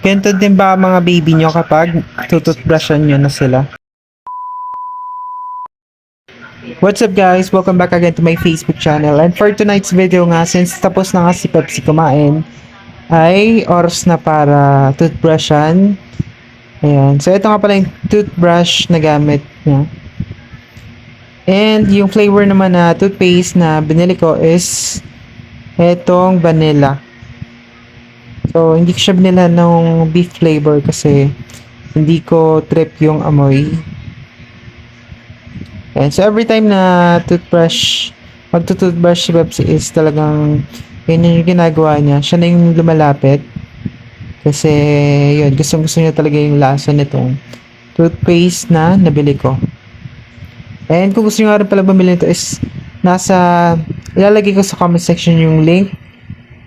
Ganito din ba mga baby nyo kapag tututbrushan nyo na sila? What's up guys? Welcome back again to my Facebook channel. And for tonight's video nga, since tapos na nga si Pepsi kumain, ay oras na para toothbrushan. Ayan. So ito nga pala yung toothbrush na gamit niya. And yung flavor naman na toothpaste na binili ko is etong vanilla. So, hindi ko siya binila ng beef flavor kasi hindi ko trip yung amoy. And so, every time na toothbrush, magtutoothbrush si Pepsi is talagang yun yung ginagawa niya. Siya na yung lumalapit. Kasi, yun, gusto gusto niya talaga yung lasa nitong toothpaste na nabili ko. And kung gusto niyo nga rin pala bumili nito is nasa, ilalagay ko sa comment section yung link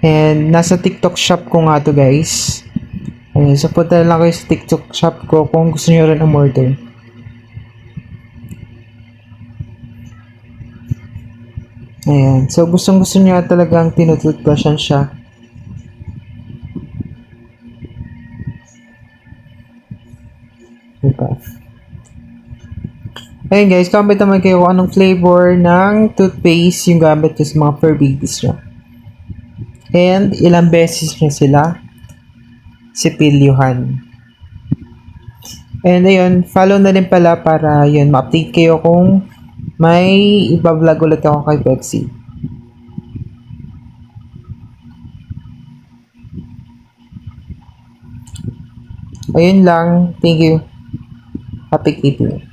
And nasa TikTok shop ko nga to guys. Ayun, so punta lang kayo sa TikTok shop ko kung gusto niyo rin umorder. Ayan. So gustong gusto niya talagang tinututbrushan siya. Diba? Ayun guys, comment naman kayo kung anong flavor ng toothpaste yung gamit ko sa mga fur babies niya. And ilang beses niya sila sipilyuhan. And ayun, follow na rin pala para yun, ma-update kayo kung may iba-vlog ulit ako kay Pepsi. Ayun lang. Thank you. Happy keeping.